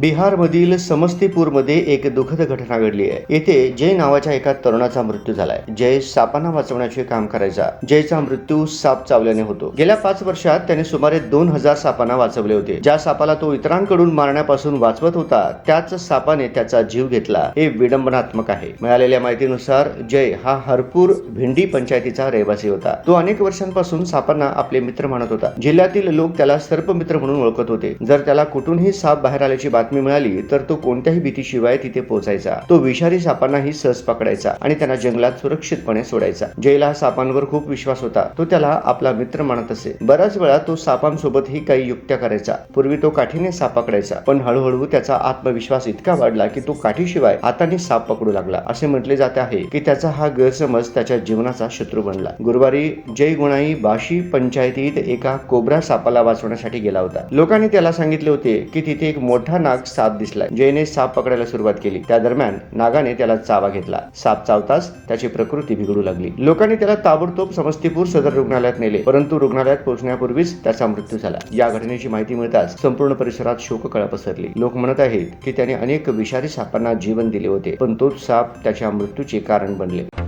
बिहारमधील समस्तीपूरमध्ये एक दुःखद घटना घडली आहे. येथे जय नावाच्या एका तरुणाचा मृत्यू झालाय. जय सापांना वाचवण्याचे काम करायचा. जयचा मृत्यू साप चावल्याने होतो. गेल्या पाच वर्षात त्याने सुमारे दोन हजार सापांना वाचवले होते. ज्या सापाला तो इतरांकडून मारण्यापासून वाचवत होता त्याच सापाने त्याचा जीव घेतला. हे विडंबनात्मक आहे. मिळालेल्या माहितीनुसार जय हा हरपूर भिंडी पंचायतीचा रहिवासी होता. तो अनेक वर्षांपासून सापांना आपले मित्र मानत होता. जिल्ह्यातील लोक त्याला सर्पमित्र म्हणून ओळखत होते. जर त्याला कुठूनही साप बाहेर आल्याची बातमी मिळाली तर तो कोणत्याही भीतीशिवाय तिथे पोहोचायचा. तो विषारी सापांनाही सहज पकडायचा आणि त्यांना जंगलात सुरक्षितपणे सोडायचा. जयला सापांवर खूप विश्वास होता. तो त्याला आपला मित्र मानत असे. बऱ्याच वेळा तो सापांसोबतही काही युक्त्या करायचा. पूर्वी तो काठीने साप पकडायचा पण हळूहळू त्याचा आत्मविश्वास इतका वाढला की तो काठीशिवाय हाताने साप पकडू लागला. असे म्हटले जात आहे की त्याचा हा गैरसमज त्याच्या जीवनाचा शत्रू बनला. गुरुवारी जय गुणाई बाशी पंचायतीत एका कोबरा सापाला वाचवण्यासाठी गेला होता. लोकांनी त्याला सांगितले होते की तिथे एक मोठा नाग नाग साप दिसलाय जयने साप पकडायला सुरुवात केली. त्या दरम्यान नागाने त्याला चावा घेतला. साप चावताच त्याची प्रकृती बिघडू लागली. लोकांनी त्याला ताबडतोब समस्तीपूर सदर रुग्णालयात नेले. परंतु रुग्णालयात पोहोचण्यापूर्वीच त्याचा मृत्यू झाला. या घटनेची माहिती मिळताच संपूर्ण परिसरात शोककळा पसरली. लोक म्हणत आहेत की त्याने अनेक विषारी सापांना जीवन दिले होते. पण तोच साप त्याच्या मृत्यूचे कारण बनले.